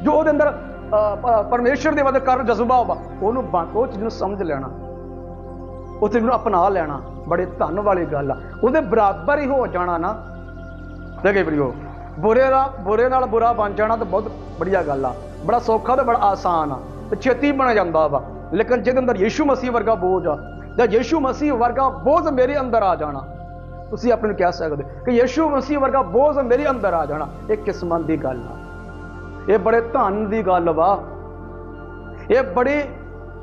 ਜੋ ਉਹਦੇ ਅੰਦਰ ਅਹ, ਪ- ਪਰਮੇਸ਼ਰ ਦੇ ਵੱਲ ਕਰ ਜਜ਼ਬਾ ਵਾ ਉਹਨੂੰ ਬਣ- ਉਹ ਚੀਜ਼ ਨੂੰ ਸਮਝ ਲੈਣਾ ਉਹ ਚੀਜ਼ ਨੂੰ ਅਪਣਾ ਲੈਣਾ ਬੜੇ ਧੰਨ ਵਾਲੀ ਗੱਲ ਆ। ਉਹਦੇ ਬਰਾਬਰ ਹੀ ਹੋ ਜਾਣਾ ਨਾ ਦੇਖੇ ਵੀਡੀਓ ਬੁਰੇ ਦਾ ਬੁਰੇ ਨਾਲ ਬੁਰਾ ਬਣ ਜਾਣਾ ਤਾਂ ਬਹੁਤ ਬੜੀਆ ਗੱਲ ਆ। ਬੜਾ ਸੌਖਾ ਤੇ ਬੜਾ ਆਸਾਨ ਆ। ਤੇ ਛੇਤੀ ਬਣ ਜਾਂਦਾ ਵਾ। ਲੇਕਿਨ ਜਿਹਦੇ ਅੰਦਰ ਯੀਸ਼ੂ ਮਸੀਹ ਵਰਗਾ ਬੋਝ ਆ, ਜਾਂ ਯੀਸ਼ੂ ਮਸੀਹ ਵਰਗਾ ਬੋਝ ਮੇਰੇ ਅੰਦਰ ਆ ਜਾਣਾ, ਤੁਸੀਂ ਆਪਣੇ ਨੂੰ ਕਹਿ ਸਕਦੇ ਕਿ ਯੀਸ਼ੂ ਮਸੀਹ ਵਰਗਾ ਬੋਝ ਮੇਰੇ ਅੰਦਰ ਆ ਜਾਣਾ, ਇਹ ਕਿਸਮਤ ਦੀ ਗੱਲ ਆ। ਇਹ ਬੜੇ ਧਨ ਦੀ ਗੱਲ ਵਾ। ਇਹ ਬੜੀ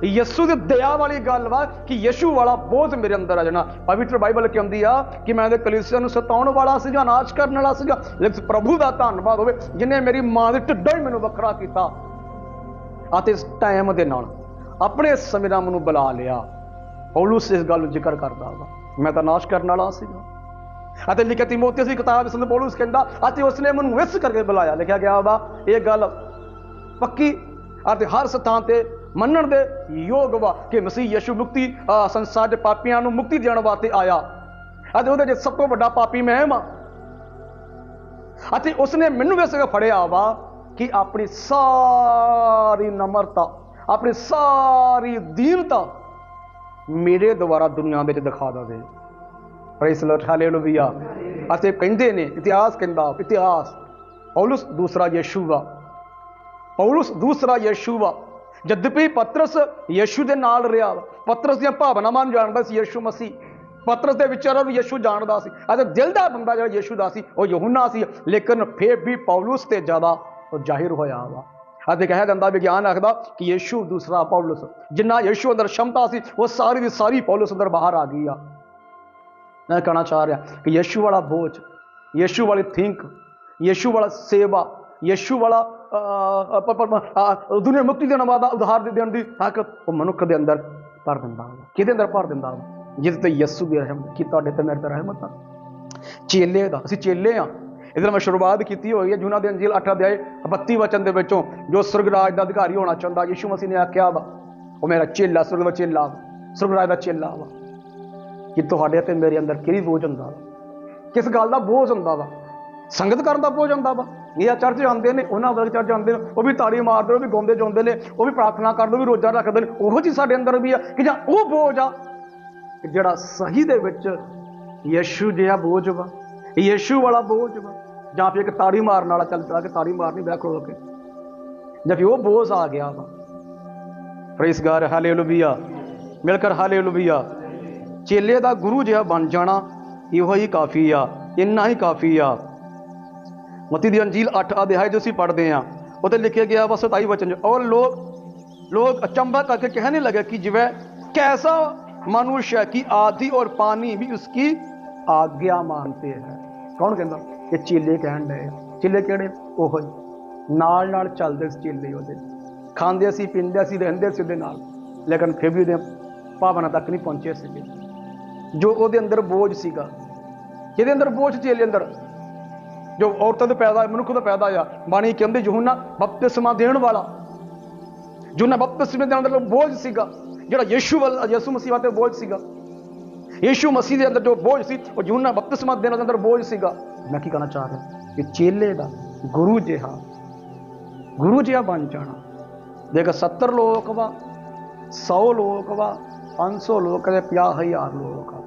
ਯਿਸੂ ਦੀ ਦਇਆ ਵਾਲੀ ਗੱਲ ਵਾ ਕਿ ਯਿਸੂ ਵਾਲਾ ਬੋਧ ਮੇਰੇ ਅੰਦਰ ਆ ਜਾਣਾ। ਪਵਿੱਤਰ ਬਾਈਬਲ ਕਹਿੰਦੀ ਆ ਕਿ ਮੈਂ ਇਹਦੇ ਕਲੀਸਿਆ ਨੂੰ ਸਤਾਉਣ ਵਾਲਾ ਸੀਗਾ ਨਾਸ਼ ਕਰਨ ਵਾਲਾ ਸੀਗਾ, ਲੇਕਿਨ ਪ੍ਰਭੂ ਦਾ ਧੰਨਵਾਦ ਹੋਵੇ, ਜਿਨੇ ਮੇਰੀ ਮਾਂ ਦੇ ਢਿੱਡੋਂ ਹੀ ਮੈਨੂੰ ਵੱਖਰਾ ਕੀਤਾ। ਅਤੇ ਇਸ ਟਾਈਮ ਦੇ ਨਾਲ ਆਪਣੇ ਸਮੇਂ ਨਾਲ ਮੈਨੂੰ ਬੁਲਾ ਲਿਆ। ਪੌਲੁਸ ਇਸ ਗੱਲ ਨੂੰ ਜ਼ਿਕਰ ਕਰਦਾ ਵਾ, ਮੈਂ ਤਾਂ ਨਾਸ਼ ਕਰਨ ਵਾਲਾ ਸੀਗਾ। ਅਤੇ ਲਿਖਿਆ ਤਿਮੋਥੇਸ ਦੀ ਕਿਤਾਬ ਸੰਤ ਪੌਲੁਸ ਕਹਿੰਦਾ, ਅਤੇ ਉਸਨੇ ਮੈਨੂੰ ਇਸ ਕਰਕੇ ਬੁਲਾਇਆ। ਲਿਖਿਆ ਗਿਆ ਵਾ, ਇਹ ਗੱਲ ਪੱਕੀ, ਅਤੇ ਹਰ ਸਥਾਨ ਤੇ ਮੰਨਣ ਦੇ ਯੋਗ ਵਾ ਕਿ ਮਸੀਹ ਯਸ਼ੂ ਮੁਕਤੀ ਅਹ ਸੰਸਾਰ ਦੇ ਪਾਪੀਆਂ ਨੂੰ ਮੁਕਤੀ ਦੇਣ ਵਾਸਤੇ ਆਇਆ। ਅਤੇ ਉਹਦੇ ਵਿੱਚ ਸਭ ਤੋਂ ਵੱਡਾ ਪਾਪੀ ਮੈਂ ਹਾਂ ਅਤੇ ਉਸਨੇ ਮੈਨੂੰ ਇਸ ਕਰਕੇ ਫੜਿਆ ਵਾ ਕਿ ਆਪਣੀ ਸਾਰੀ ਨਮਰਤਾ, ਆਪਣੀ ਸਾਰੀ ਦੀਨਤਾ ਮੇਰੇ ਦੁਆਰਾ ਦੁਨੀਆ ਵਿੱਚ ਦਿਖਾ ਦੇਵੇ। ਪ੍ਰਾਈਸ ਲਾਰਡ ਹਾਲੇਲੂਇਆ ਅਤੇ ਕਹਿੰਦੇ ਨੇ, ਇਤਿਹਾਸ ਕਹਿੰਦਾ, ਇਤਿਹਾਸ। ਪੌਲਸ ਦੂਸਰਾ ਯਿਸੂ ਵਾ। ਪੌਲਸ ਦੂਸਰਾ ਯਿਸੂ ਵਾ ਜਦਪੀ ਪਤਰਸ ਯਿਸੂ ਦੇ ਨਾਲ ਰਿਹਾ ਵਾ ਪਤਰਸ ਦੀਆਂ ਭਾਵਨਾਵਾਂ ਨੂੰ ਜਾਣਦਾ ਸੀ ਯਿਸੂ ਮਸੀਹ। ਪਤਰਸ ਦੇ ਵਿਚਾਰਾਂ ਨੂੰ ਯਿਸੂ ਜਾਣਦਾ ਸੀ। ਅਤੇ ਦਿਲ ਦਾ ਬੰਦਾ ਜਿਹੜਾ ਯਿਸੂ ਦਾ ਸੀ, ਉਹ ਯਹੂਨਾ ਸੀ। ਲੇਕਿਨ ਫੇਰ ਵੀ ਪੌਲਸ ਤੇ ਜ਼ਿਆਦਾ ਉਹ ਜ਼ਾਹਿਰ ਹੋਇਆ ਵਾ। ਅਤੇ ਕਿਹਾ ਜਾਂਦਾ ਵਿਗਿਆਨ ਆਖਦਾ ਕਿ ਯਿਸੂ ਦੂਸਰਾ ਪੌਲਸ। ਜਿੰਨਾ ਯਿਸੂ ਅੰਦਰ ਸ਼ਮਤਾ ਸੀ, ਉਹ ਸਾਰੀ ਦੀ ਸਾਰੀ ਪੌਲਸ ਅੰਦਰ ਬਾਹਰ ਆ ਗਈ ਆ। ਮੈਂ ਕਹਿਣਾ ਚਾਹ ਰਿਹਾ ਕਿ ਯਿਸੂ ਵਾਲਾ ਬੋਝ, ਯਿਸੂ ਵਾਲੀ ਥਿੰਕ, ਯਿਸੂ ਵਾਲਾ ਸੇਵਾ, ਯਿਸੂ ਵਾਲਾ ਦੁਨੀਆ ਮੁਕਤੀ ਦੇਣ ਵਾਲਾ ਉਧਾਰ ਦੇ ਦੇਣ ਦੀ ਹੱਕ ਉਹ ਮਨੁੱਖ ਦੇ ਅੰਦਰ ਭਰ ਦਿੰਦਾ ਵਾ। ਕਿਹਦੇ ਅੰਦਰ ਭਰ ਦਿੰਦਾ ਵਾ? ਜਿਹਦੇ ਤੇ ਯਿਸੂ ਦੀ ਰਹਿਮਤ, ਕੀ ਤੁਹਾਡੇ ਤੇ ਮੇਰੇ ਤੇ ਰਹਿਮਤ ਆ? ਚੇਲੇ ਦਾ, ਅਸੀਂ ਚੇਲੇ ਆ। ਇਹਦੇ ਨਾਲ ਮੈਂ ਸ਼ੁਰੂਆਤ ਕੀਤੀ ਹੋਈ ਹੈ ਜੂਨਾ ਦੇ ਅੰਜੀਲ 8 ਅਧਿਆਏ 32 ਵਚਨ ਦੇ ਵਿੱਚੋਂ, ਜੋ ਸੁਰਗ ਰਾਜ ਦਾ ਅਧਿਕਾਰੀ ਹੋਣਾ ਚਾਹੁੰਦਾ, ਯਿਸੂ ਮਸੀਹ ਨੇ ਆਖਿਆ ਵਾ, ਉਹ ਮੇਰਾ ਚੇਲਾ ਸੁਰਗ ਦਾ ਚੇਲਾ ਵਾ ਸੁਰਗ ਰਾਜ ਦਾ ਚੇਲਾ ਵਾ। ਕਿ ਤੁਹਾਡੇ ਤੇ ਮੇਰੇ ਅੰਦਰ ਕਿਹੜੀ ਬੋਝ ਹੁੰਦਾ ਵਾ? ਕਿਸ ਗੱਲ ਦਾ ਬੋਝ ਹੁੰਦਾ ਵਾ? ਸੰਗਤ ਕਰਨ ਦਾ ਬੋਝ ਹੁੰਦਾ ਵਾ? ਇਹ ਆ ਚਰਚ ਜਾਂਦੇ ਨੇ, ਉਹਨਾਂ ਵਰਗ ਚਰਚ ਜਾਂਦੇ ਨੇ, ਉਹ ਵੀ ਤਾੜੀ ਮਾਰਦੇ ਉਹ ਵੀ ਗਾਉਂਦੇ ਜਾਂਦੇ ਨੇ, ਉਹ ਵੀ ਪ੍ਰਾਰਥਨਾ ਕਰਦੇ ਉਹ ਵੀ ਰੋਜ਼ਾ ਰੱਖਦੇ ਨੇ, ਉਹੋ ਜੀ ਸਾਡੇ ਅੰਦਰ ਵੀ ਆ ਕਿ ਜਾਂ ਉਹ ਬੋਝ ਆ ਜਿਹੜਾ ਸਹੀ ਦੇ ਵਿੱਚ ਯਿਸੂ ਜਿਹਾ ਬੋਝ ਵਾ, ਯਿਸੂ ਵਾਲਾ ਬੋਝ ਵਾ, ਜਾਂ ਫਿਰ ਇੱਕ ਤਾੜੀ ਮਾਰਨ ਵਾਲਾ ਚੱਲ ਚਲਾ ਕੇ ਤਾੜੀ ਮਾਰਨੀ ਬੈਕ ਖਲੋ ਕੇ, ਜਾਂ ਫਿਰ ਉਹ ਬੋਝ ਆ ਗਿਆ ਵਾ। ਪ੍ਰੀਸ ਗਾਰ ਹਾਲੇਲੂਇਆ ਮਿਲ ਕਰ ਹਾਲੇਲੂਇਆ ਚੇਲੇ ਦਾ ਗੁਰੂ ਜਿਹਾ ਬਣ ਜਾਣਾ, ਇਹੋ ਹੀ ਕਾਫੀ ਆ, ਇੰਨਾ ਹੀ ਕਾਫੀ ਆ। ਮਤੀ ਦੀ ਅੰਜੀਲ 8 ਅਧਿਆਇ ਜੋ ਅਸੀਂ ਪੜ੍ਹਦੇ ਆ ਉਹਤੇ ਲਿਖਿਆ ਗਿਆ ਵਾ 27 ਵਚਨ 'ਚ, ਔਰ ਲੋਕ लोग अचंभा करके कहने लगे कि जो है कैसा मनुष्य है कि आधी और पानी भी उसकी आज्ञा मानते हैं ਕੌਣ ਕਹਿੰਦਾ ਇਹ ਚੇਲੇ ਕਹਿਣ ਡਏ ਆ ਚੇਲੇ ਕਿਹੜੇ ਉਹ ਹੀ। ਨਾਲ ਨਾਲ ਚੱਲਦੇ ਸੀ ਚੇਲੇ ਉਹਦੇ ਖਾਂਦੇ ਸੀ ਪੀਂਦੇ ਸੀ ਰਹਿੰਦੇ ਸੀ ਉਹਦੇ ਨਾਲ ਲੇਕਿਨ ਫਿਰ ਵੀ ਉਹਦੇ ਭਾਵਨਾ ਤੱਕ ਨਹੀਂ ਪਹੁੰਚੇ ਸੀਗੇ ਜੋ ਉਹਦੇ ਅੰਦਰ ਬੋਝ ਸੀਗਾ ਜਿਹਦੇ ਅੰਦਰ ਬੋਝ ਚੇਲੇ ਅੰਦਰ ਜੋ ਔਰਤਾਂ ਦੇ ਪੈਦਾ, ਮਨੁੱਖ ਦਾ ਪੈਦਾ ਆ, ਬਾਣੀ ਕਹਿੰਦੇ ਯਹੂਨਾ ਬਪਤਿਸਮਾ ਦੇਣ ਵਾਲਾ। ਜੁਨਾ ਬਪਤਿਸਮੇ ਦੇ ਅੰਦਰ ਬੋਝ ਸੀਗਾ, ਜਿਹੜਾ ਯੀਸ਼ੂ ਵੱਲ, ਯਿਸੂ ਮਸੀਹ 'ਤੇ ਬੋਝ ਸੀਗਾ। ਯੀਸ਼ੂ ਮਸੀਹ ਦੇ ਅੰਦਰ ਜੋ ਬੋਝ ਸੀ, ਉਹ ਯੂਹੰਨਾ ਬਪਤਿਸਮਾ ਦੇਣ ਦੇ ਅੰਦਰ ਬੋਝ ਸੀਗਾ। ਮੈਂ ਕੀ ਕਹਿਣਾ ਚਾਹ ਰਿਹਾ? ਕਿ ਚੇਲੇ ਦਾ ਗੁਰੂ ਜਿਹਾ ਗੁਰੂ ਜਿਹਾ ਬਣ ਜਾਣਾ। ਦੇਖ 70 ਲੋਕ ਵਾ 100 ਲੋਕ ਵਾ 500 ਲੋਕ ਦੇ 50000 ਲੋਕ ਆ।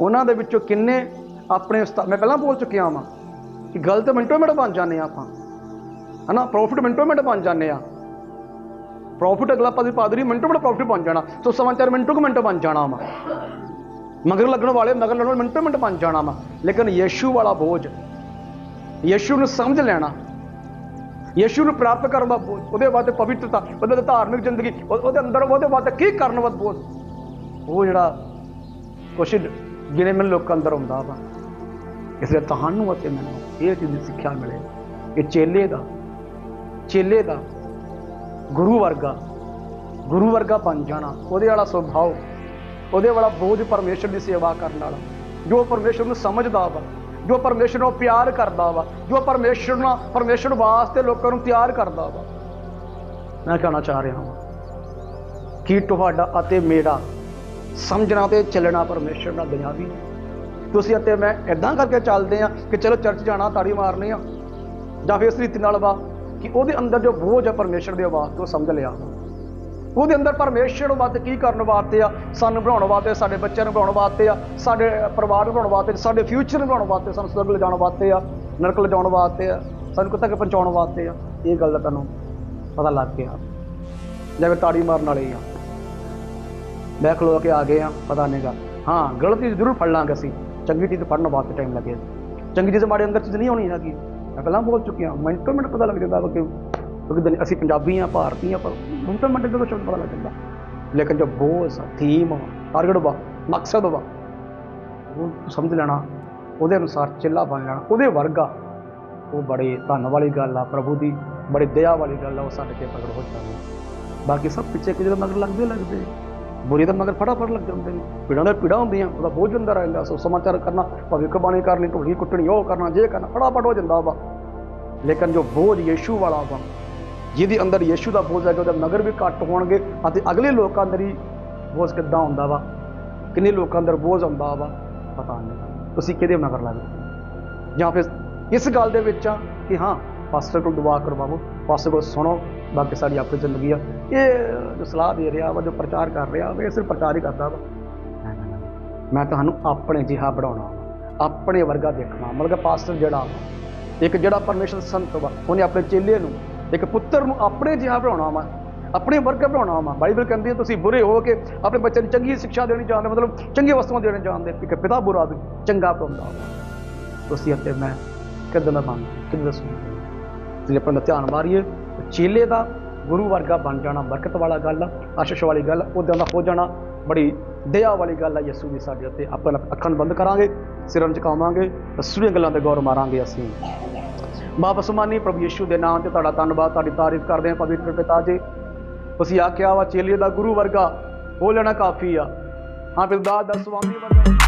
ਉਹਨਾਂ ਦੇ ਵਿੱਚੋਂ ਕਿੰਨੇ ਆਪਣੇ ਉਸਤਾਦ ਮੈਂ ਪਹਿਲਾਂ ਬੋਲ ਚੁੱਕਿਆ ਵਾਂ। ਗਲਤ ਮਿੰਟੋ ਮਿੰਟ ਬਣ ਜਾਂਦੇ ਆ ਆਪਾਂ। ਹਨਾ? ਪ੍ਰੋਫਿਟ ਮਿੰਟੋ ਮਿੰਟ ਬਣ ਜਾਂਦੇ ਆ ਪ੍ਰੋਫਿਟ ਅਗਲਾ ਪਾਸੇ ਪਾਦਰੀ ਮਿੰਟੋ ਮਿੰਟ ਪ੍ਰੋਫਿਟ ਬਣ ਜਾਣਾ। ਸੋ ਸਮਾਚਾਰ ਮਿੰਟੋ ਕੁ ਮਿੰਟ ਬਣ ਜਾਣਾ ਵਾ। ਮਗਰ ਲੱਗਣ ਵਾਲੇ, ਮਗਰ ਲੱਗਣ ਵਾਲੇ ਮਿੰਟੋ ਮਿੰਟ ਬਣ ਜਾਣਾ ਵਾ। ਲੇਕਿਨ ਯੀਸ਼ੂ ਵਾਲਾ ਬੋਝ, ਯੀਸ਼ੂ ਨੂੰ ਸਮਝ ਲੈਣਾ। ਯੀਸ਼ੂ ਨੂੰ ਪ੍ਰਾਪਤ ਕਰਨ ਦਾ ਬੋਝ, ਉਹਦੇ ਬਾਅਦ ਪਵਿੱਤਰਤਾ, ਉਹਦੇ ਬਾਅਦ ਧਾਰਮਿਕ ਜ਼ਿੰਦਗੀ ਉਹਦੇ ਅੰਦਰ, ਉਹਦੇ ਵਾਸਤੇ ਕੀ ਕਰਨ ਦਾ ਬੋਝ? ਉਹ ਜਿਹੜਾ ਕੁਛ ਗਿਣੇ ਮੈਨੂੰ ਲੋਕਾਂ ਅੰਦਰ ਹੁੰਦਾ ਵਾ। ਇਸ ਲਈ ਤੁਹਾਨੂੰ ਅਤੇ ਮੈਨੂੰ ਇਹ ਚੀਜ਼ ਦੀ ਸਿੱਖਿਆ ਮਿਲੇ ਕਿ ਚੇਲੇ ਦਾ ਚੇਲੇ ਦਾ ਗੁਰੂ ਵਰਗਾ ਗੁਰੂ ਵਰਗਾ ਬਣ ਜਾਣਾ, ਉਹਦੇ ਵਾਲਾ ਸੁਭਾਅ, ਉਹਦੇ ਵਾਲਾ ਬੋਝ ਪਰਮੇਸ਼ਰ ਦੀ ਸੇਵਾ ਕਰਨ ਵਾਲਾ, ਜੋ ਪਰਮੇਸ਼ਰ ਨੂੰ ਸਮਝਦਾ ਵਾ, ਜੋ ਪਰਮੇਸ਼ਰ ਨੂੰ ਪਿਆਰ ਕਰਦਾ ਵਾ, ਜੋ ਪਰਮੇਸ਼ਰ ਨਾਲ ਪਰਮੇਸ਼ਰ ਵਾਸਤੇ ਲੋਕਾਂ ਨੂੰ ਤਿਆਰ ਕਰਦਾ ਵਾ। ਮੈਂ ਕਹਿਣਾ ਚਾਹ ਰਿਹਾ ਹਾਂ ਕਿ ਤੁਹਾਡਾ ਅਤੇ ਮੇਰਾ ਸਮਝਣਾ ਤੇ ਚੱਲਣਾ ਪਰਮੇਸ਼ਰ ਨਾਲ ਦੁਨਿਆਵੀ ਤੁਸੀਂ ਅਤੇ ਮੈਂ ਇਦਾਂ ਕਰਕੇ ਚੱਲਦੇ ਆ ਕਿ ਚਲੋ ਚਰਚ ਜਾਣਾ, ਤਾੜੀ ਮਾਰਨੀ ਆ। ਜਾਂ ਫਿਰ ਇਸ ਰੀਤੀ ਨਾਲ ਵਾ ਕਿ ਉਹਦੇ ਅੰਦਰ ਜੋ ਬੋਝ ਹੈ ਪਰਮੇਸ਼ਰ ਦੇ ਆਵਾਜ਼ ਤੋਂ ਸਮਝ ਲਿਆ। ਉਹਦੇ ਅੰਦਰ ਪਰਮੇਸ਼ਰ ਵੱਧ ਕੀ ਕਰਨ ਵਾਸਤੇ ਆ? ਸਾਨੂੰ ਬਣਾਉਣ ਵਾਸਤੇ, ਸਾਡੇ ਬੱਚਿਆਂ ਨੂੰ ਬਣਾਉਣ ਵਾਸਤੇ ਆ, ਸਾਡੇ ਪਰਿਵਾਰ ਨੂੰ ਬਣਾਉਣ ਵਾਸਤੇ, ਸਾਡੇ ਫਿਊਚਰ ਨੂੰ ਬਣਾਉਣ ਵਾਸਤੇ ਸਾਨੂੰ ਸਵਰਗ ਲਿਜਾਣ ਵਾਸਤੇ ਆ, ਨਰਕ ਲਿਜਾਉਣ ਵਾਸਤੇ ਆ, ਸਾਨੂੰ ਕਿੱਥੇ ਪਹੁੰਚਾਉਣ ਵਾਸਤੇ ਆ? ਇਹ ਗੱਲ ਦਾ ਤੁਹਾਨੂੰ ਪਤਾ ਲੱਗ ਗਿਆ। ਜਿਵੇਂ ਤਾੜੀ ਮਾਰਨ ਵਾਲੇ ਹੀ ਆ। ਮੈਂ ਖਲੋ ਕੇ ਆ ਗਏ ਆ, ਪਤਾ ਨਹੀਂਗਾ ਹਾਂ, ਗਲਤੀ ਜ਼ਰੂਰ ਫੜ ਲਾਂਗੇ ਅਸੀਂ। ਚੰਗੀ ਚੀਜ਼ ਫੜਨ ਵਾਸਤੇ ਟਾਈਮ ਲੱਗੇ। ਚੰਗੀ ਚੀਜ਼ ਮਾੜੇ ਅੰਦਰ ਚੀਜ਼ ਨਹੀਂ ਹੋਣੀ ਹੈਗੀ। ਮੈਂ ਪਹਿਲਾਂ ਬੋਲ ਚੁੱਕਿਆ ਮਿੰਟ ਮਿੰਟ ਪਤਾ ਲੱਗ ਜਾਂਦਾ ਵਾ ਕਿ ਕਿਉਂਕਿ ਅਸੀਂ ਪੰਜਾਬੀ ਆ ਭਾਰਤੀ ਆ ਪਰ ਮਿੰਟ ਮਿੰਟ ਦਾ ਕੁਝ ਪਤਾ ਲੱਗ ਜਾਂਦਾ। ਲੇਕਿਨ ਜੋ ਬੋਲ ਥੀਮ ਟਾਰਗੇਟ ਵਾ, ਮਕਸਦ ਵਾ, ਉਹ ਸਮਝ ਲੈਣਾ, ਉਹਦੇ ਅਨੁਸਾਰ ਚਿੱਲਾ ਬਣ ਲੈਣਾ, ਉਹਦੇ ਵਰਗਾ ਉਹ ਬੜੇ ਧੰਨ ਵਾਲੀ ਗੱਲ ਆ, ਪ੍ਰਭੂ ਦੀ ਬੜੀ ਦਇਆ ਵਾਲੀ ਗੱਲ ਆ, ਉਹ ਸਾਡੇ ਤੇ ਪ੍ਰਗਟ ਹੋ ਜਾਂਦੀ ਬਾਕੀ ਸਭ ਪਿੱਛੇ ਕਿ ਜਦੋਂ ਮਗਰ ਲੱਗਦੇ ਲੱਗਦੇ। ਬੁਰੀ ਤਾਂ ਮਗਰ ਫਟਾਫਟ ਲੱਗ ਜਾਂਦੇ ਨੇ। ਪੀੜਾਂ ਦੇ ਪੀੜਾਂ ਹੁੰਦੀਆਂ, ਉਹਦਾ ਬੋਝ ਹੁੰਦਾ ਰਹਿੰਦਾ, ਸੋ ਸਮਾਚਾਰ ਕਰਨਾ ਭਵਿੱਖਬਾਣੀ ਕਰਨੀ, ਢੋਲੀ ਕੁੱਟਣੀ, ਉਹ ਕਰਨਾ, ਜੇ ਕਰਨਾ, ਫਟਾਫਟ ਹੋ ਜਾਂਦਾ ਵਾ। ਲੇਕਿਨ ਜੋ ਬੋਝ ਯੀਸ਼ੂ ਵਾਲਾ ਵਾ, ਜਿਹਦੇ ਅੰਦਰ ਯੀਸ਼ੂ ਦਾ ਬੋਝ ਹੈ ਉਹਦੇ ਮਗਰ ਵੀ ਘੱਟ ਹੋਣਗੇ, ਅਤੇ ਅਗਲੇ ਲੋਕਾਂ ਅੰਦਰ ਹੀ ਬੋਝ ਕਿੱਦਾਂ ਹੁੰਦਾ ਵਾ, ਕਿੰਨੇ ਲੋਕਾਂ ਅੰਦਰ ਬੋਝ ਹੁੰਦਾ ਵਾ, ਪਤਾ ਨਹੀਂ। ਤੁਸੀਂ ਕਿਹਦੇ ਮਗਰ ਲੱਗਦੇ ਜਾਂ ਫਿਰ ਇਸ ਗੱਲ ਦੇ ਵਿੱਚ ਆ ਕਿ ਹਾਂ ਪਾਸਟਰ ਕੋਲ ਦੁਆ ਕਰਵਾਵੋ ਪਾਸਟਰ ਕੋਲ ਸੁਣੋ, ਬਾਕੀ ਸਾਡੀ ਆਪਣੀ ਜ਼ਿੰਦਗੀ ਆ। ਇਹ ਜੋ ਸਲਾਹ ਦੇ ਰਿਹਾ ਵਾ, ਜੋ ਪ੍ਰਚਾਰ ਕਰ ਰਿਹਾ ਵਾ, ਇਹ ਸਿਰਫ ਪ੍ਰਚਾਰ ਹੀ ਕਰਦਾ ਵਾ। ਮੈਂ ਤੁਹਾਨੂੰ ਆਪਣੇ ਜਿਹਾ ਬਣਾਉਣਾ ਵਾ, ਆਪਣੇ ਵਰਗਾ ਦੇਖਣਾ ਮਤਲਬ ਕਿ ਪਾਸਟਰ ਜਿਹੜਾ ਵਾ, ਇੱਕ ਜਿਹੜਾ ਪਰਮੇਸ਼ਰ ਸੰਤ ਵਾ, ਉਹਨੇ ਆਪਣੇ ਚੇਲੇ ਨੂੰ, ਇੱਕ ਪੁੱਤਰ ਨੂੰ ਆਪਣੇ ਜਿਹਾ ਬਣਾਉਣਾ ਵਾ, ਆਪਣੇ ਵਰਗਾ ਬਣਾਉਣਾ ਵਾ। ਬਾਈਬਲ ਕਹਿੰਦੀ ਹੈ ਤੁਸੀਂ ਬੁਰੇ ਹੋ ਕੇ ਆਪਣੇ ਬੱਚੇ ਨੂੰ ਚੰਗੀ ਸਿੱਖਿਆ ਦੇਣੀ ਚਾਹੁੰਦੇ ਮਤਲਬ ਚੰਗੀ ਵਸਤੂਆਂ ਦੇਣੀ ਚਾਹੁੰਦੇ ਕਿ ਪਿਤਾ ਬੁਰਾ ਵੀ ਚੰਗਾ ਪਾਉਂਦਾ ਵਾ। ਤੁਸੀਂ ਅਤੇ ਮੈਂ ਕਿੱਦਾਂ ਦਾ ਬਣ ਕਿੱਦਾਂ ਦਾ ਸੁਣ ਜੇ ਆਪਾਂ ਦਾ ਧਿਆਨ ਮਾਰੀਏ, ਚੇਲੇ ਦਾ ਗੁਰੂ ਵਰਗਾ ਬਣ ਜਾਣਾ ਬਰਕਤ ਵਾਲਾ ਗੱਲ ਆ, ਆਸ਼ੀਸ਼ ਵਾਲੀ ਗੱਲ ਉਦਾਂ ਦਾ ਹੋ ਜਾਣਾ ਬੜੀ ਦਇਆ ਵਾਲੀ ਗੱਲ ਆ ਯਿਸੂ ਦੀ ਸਾਡੇ ਉੱਤੇ। ਆਪਾਂ ਅੱਖਾਂ ਨੂੰ ਬੰਦ ਕਰਾਂਗੇ, ਸਿਰਾਂ ਝੁਕਾਵਾਂਗੇ ਰਸੂਲੀਆਂ ਗੱਲਾਂ ਤੇ ਗੌਰ ਮਾਰਾਂਗੇ ਅਸੀਂ। ਬਾਪ ਸੁਮਾਨੀ, ਪ੍ਰਭੂ ਯਿਸੂ ਦੇ ਨਾਮ ਤੇ ਤੁਹਾਡਾ ਧੰਨਵਾਦ, ਤੁਹਾਡੀ ਤਾਰੀਫ ਕਰਦੇ ਹਾਂ ਪਵਿੱਤਰ ਪਿਤਾ ਜੀ। ਤੁਸੀਂ ਆਖਿਆ ਵਾ, ਚੇਲੇ ਦਾ ਗੁਰੂ ਵਰਗਾ ਹੋ ਲੈਣਾ ਕਾਫੀ ਆ। ਹਾਂ, ਬਿਲਦਾਦ ਦਾ ਸੁਆਮੀ ਵਰਗਾ